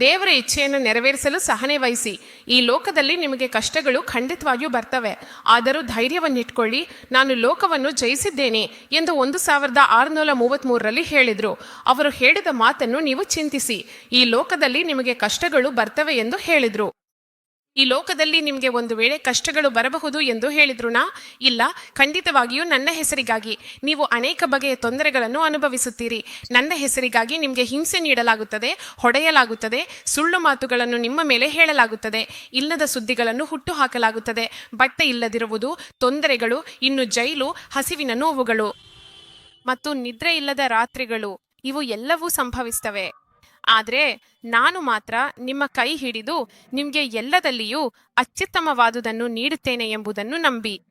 ದೇವರ ಇಚ್ಛೆಯನ್ನು ನೆರವೇರಿಸಲು ಸಹನೆ ವಹಿಸಿ. ಈ ಲೋಕದಲ್ಲಿ ನಿಮಗೆ ಕಷ್ಟಗಳು ಖಂಡಿತವಾಗಿಯೂ ಬರ್ತವೆ. ಆದರೂ ಧೈರ್ಯವನ್ನಿಟ್ಕೊಳ್ಳಿ. ನಾನು ಲೋಕವನ್ನು ಜಯಿಸಿದ್ದೇನೆ ಎಂದು ಒಂದು ಸಾವಿರದ ಆರುನೂರ ಮೂವತ್ತ್ಮೂರರಲ್ಲಿ ಹೇಳಿದರು. ಅವರು ಹೇಳಿದ ಮಾತನ್ನು ನೀವು ಚಿಂತಿಸಿ. ಈ ಲೋಕದಲ್ಲಿ ನಿಮಗೆ ಕಷ್ಟಗಳು ಬರ್ತವೆ ಎಂದು ಹೇಳಿದರು. ಈ ಲೋಕದಲ್ಲಿ ನಿಮಗೆ ಒಂದು ವೇಳೆ ಕಷ್ಟಗಳು ಬರಬಹುದು ಎಂದು ಹೇಳಿದ್ರು ನಾ ಇಲ್ಲ, ಖಂಡಿತವಾಗಿಯೂ ನನ್ನ ಹೆಸರಿಗಾಗಿ ನೀವು ಅನೇಕ ಬಗೆಯ ತೊಂದರೆಗಳನ್ನು ಅನುಭವಿಸುತ್ತೀರಿ. ನನ್ನ ಹೆಸರಿಗಾಗಿ ನಿಮಗೆ ಹಿಂಸೆ ನೀಡಲಾಗುತ್ತದೆ, ಹೊಡೆಯಲಾಗುತ್ತದೆ, ಸುಳ್ಳು ಮಾತುಗಳನ್ನು ನಿಮ್ಮ ಮೇಲೆ ಹೇಳಲಾಗುತ್ತದೆ. ಇಲ್ಲದ ಸುದ್ದಿಗಳನ್ನು ಹುಟ್ಟು ಹಾಕಲಾಗುತ್ತದೆ ಬಟ್ಟೆ ಇಲ್ಲದಿರುವುದು, ತೊಂದರೆಗಳು, ಇನ್ನು ಜೈಲು, ಹಸಿವಿನ ನೋವುಗಳು. ಮತ್ತು ನಿದ್ರೆ ಇಲ್ಲದ ರಾತ್ರಿಗಳು, ಇವು ಎಲ್ಲವೂ ಸಂಭವಿಸ್ತವೆ. ಆದರೆ ನಾನು ಮಾತ್ರ ನಿಮ್ಮ ಕೈ ಹಿಡಿದು ನಿಮಗೆ ಎಲ್ಲದಲ್ಲಿಯೂ ಅತ್ಯುತ್ತಮವಾದುದನ್ನು ನೀಡುತ್ತೇನೆ ಎಂಬುದನ್ನು ನಂಬಿ.